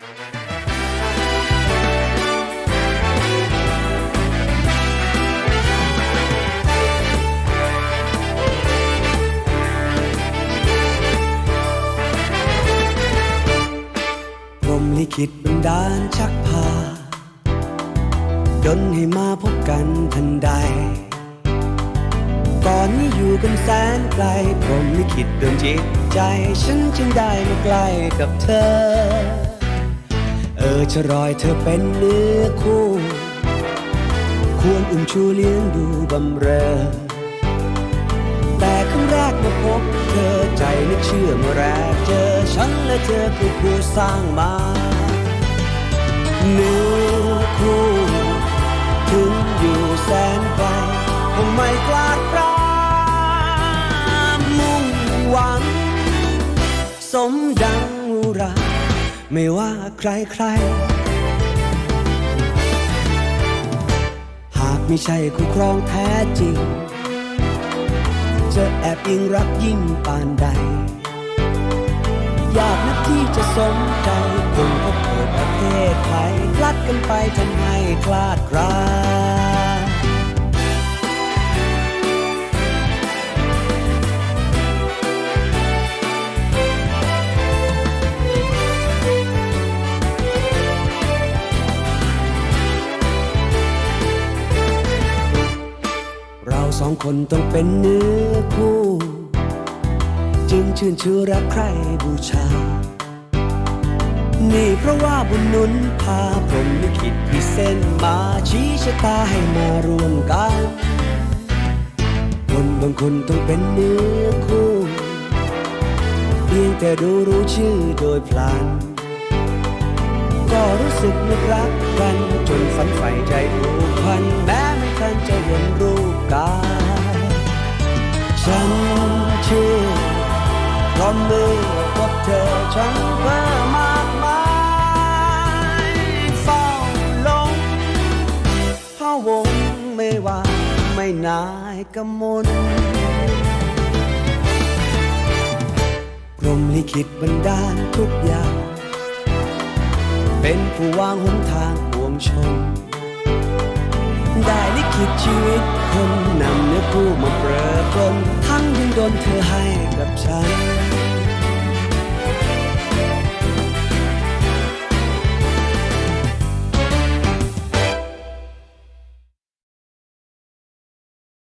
พรหมลิขิตบันดาลชักพา ดนให้มาพบกันทันใด ก่อนนี้อยู่กันแสนไกลพรหมลิขิตดนจิตใจ ฉันจึงได้มาใกล้กับเธอ ออจะรอยเธอเป็นเนื้อคู่ ควรอุ้มชูเลี้ยงดูบำเรอ แต่ครั้งแรกมาพบเธอใจนึกเชื่อเมื่อแรกเจอฉันและเธอคือผู้สร้างมาเนื้อคู่ถึงอยู่แสนไกลคงไม่กลาดร้ามุ่งหวัง สมดังอุรา ไม่ว่าใครใคร หากไม่ใช่คู่ครองแท้จริง จะแอบยิงรักยิ่งปานใด อยากนักที่จะสมใจคงพบเกิดประเทศไทยพลัดกันไปทำให้คลาดคลา สองคนต้องเป็นเนื้อคู่ จึงชื่นชื่อรักใครบูชา นี่เพราะว่าบุญนุนพาพรหมลิขิตที่เส้นมาชี้ชะตาให้มารวมกัน คนบางคนต้องเป็นเนื้อคู่ เพียงแต่ดูรู้ชื่อโดยพลัน ก็รู้สึกนึกรักกันจนฝันใฝ่ใจ พราะเมื่อพบเธอฉันเพิ่มมากมายเฝ้าลงพะวงไม่ว่าไม่นายกมลพรหมลิขิตบันดาลทุกอย่าง เป็นผู้วางหนทางปวงชน ได้ลิขิตชีวิตคนนำเนื้อคู่มาเปรอปรนทั้งยังโดนเธอให้กับฉัน